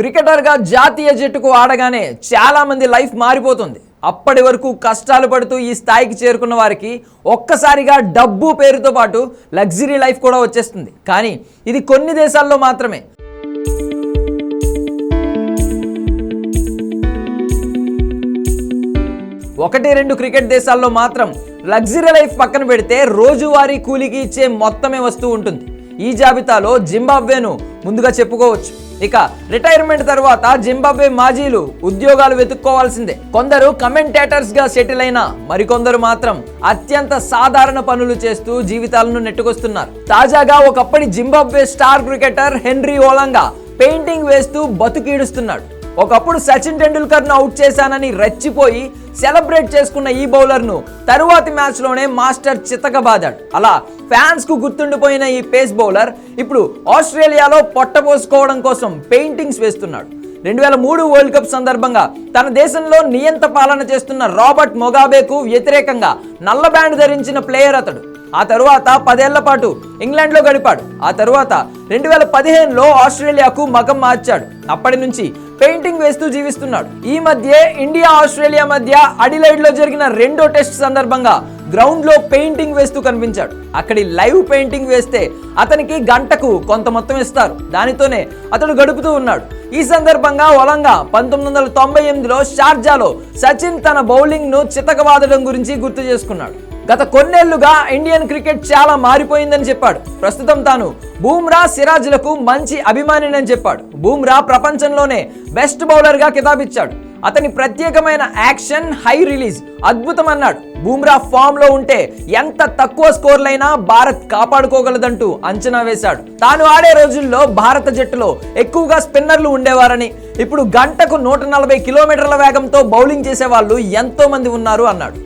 క్రికెటర్గా జాతీయ జట్టుకు ఆడగానే చాలామంది లైఫ్ మారిపోతుంది. అప్పటి వరకు కష్టాలు పడుతూ ఈ స్థాయికి చేరుకున్న వారికి ఒక్కసారిగా డబ్బు పేరుతో పాటు లగ్జరీ లైఫ్ కూడా వచ్చేస్తుంది. కానీ ఇది కొన్ని దేశాల్లో మాత్రమే. ఒకటి రెండు క్రికెట్ దేశాల్లో మాత్రం లగ్జరీ లైఫ్ పక్కన పెడితే రోజువారీ కూలికి ఇచ్చే మొత్తమే వస్తూ ఉంటుంది. ఈ జాబితాలో జింబాబ్వేను ముందుగా చెప్పుకోవచ్చు. ఇక రిటైర్మెంట్ తర్వాత జింబాబ్వే మాజీలు ఉద్యోగాలు వెతుక్కోవాల్సిందే. కొందరు కమెంటేటర్స్గా సెటిల్ అయినా మరికొందరు మాత్రం అత్యంత సాధారణ పనులు చేస్తూ జీవితాలను నెట్టుకొస్తున్నారు. తాజాగా ఒకప్పటి Zimbabwe star cricketer Henry Olonga painting వేస్తూ బతుకీడుస్తున్నాడు. ఒకప్పుడు సచిన్ టెండూల్కర్ను అవుట్ చేశానని రెచ్చిపోయి సెలబ్రేట్ చేసుకున్న ఈ బౌలర్ను తరువాతి మ్యాచ్లోనే మాస్టర్ చితకబాదాడు. అలా ఫ్యాన్స్కు గుర్తుండిపోయిన ఈ పేస్ బౌలర్ ఇప్పుడు ఆస్ట్రేలియాలో పొట్టపోసుకోవడం కోసం పెయింటింగ్స్ వేస్తున్నాడు. రెండు వేల మూడు వరల్డ్ కప్ సందర్భంగా తన దేశంలో నియంత పాలన చేస్తున్న రాబర్ట్ మొగాబేకు వ్యతిరేకంగా నల్ల బ్యాండ్ ధరించిన ప్లేయర్ అతడు. ఆ తరువాత పదేళ్ళ పాటు ఇంగ్లాండ్లో గడిపాడు. ఆ తరువాత రెండు వేల పదిహేనులో ఆస్ట్రేలియాకు మగం మార్చాడు. అప్పటి నుంచి వేస్తూ జీవిస్తున్నాడు. ఈ మధ్య ఇండియా ఆస్ట్రేలియా మధ్య అడిలైడ్లో జరిగిన రెండో టెస్ట్ సందర్భంగా గ్రౌండ్లో పెయింటింగ్ వేస్తూ కనిపించాడు. అక్కడి లైవ్ పెయింటింగ్ వేస్తే అతనికి గంటకు కొంత మొత్తం ఇస్తారు. దానితోనే అతడు గడుపుతూ ఉన్నాడు. ఈ సందర్భంగా ఒలంగా పంతొమ్మిది వందల తొంభై ఎనిమిదిలో షార్జాలో సచిన్ తన బౌలింగ్ను చితకబాదడం గురించి గుర్తు చేసుకున్నాడు. గత కొన్నేళ్ళుగా ఇండియన్ క్రికెట్ చాలా మారిపోయిందని చెప్పాడు. ప్రస్తుతం తాను బూమ్రా సిరాజ్లకు మంచి అభిమానినని చెప్పాడు. బూమ్రా ప్రపంచంలోనే బెస్ట్ బౌలర్గా కితాబిచ్చాడు. అతని ప్రత్యేకమైన యాక్షన్ హై రిలీజ్ అద్భుతం అన్నాడు బూమ్రా ఫామ్లో ఉంటే ఎంత తక్కువ స్కోర్లైనా భారత్ కాపాడుకోగలదంటూ అంచనా వేశాడు. తాను ఆడే రోజుల్లో భారత జట్టులో ఎక్కువగా స్పిన్నర్లు ఉండేవారని ఇప్పుడు గంటకు నూట నలభై కిలోమీటర్ల వేగంతో బౌలింగ్ చేసే వాళ్ళు ఎంతో మంది ఉన్నారు అన్నాడు.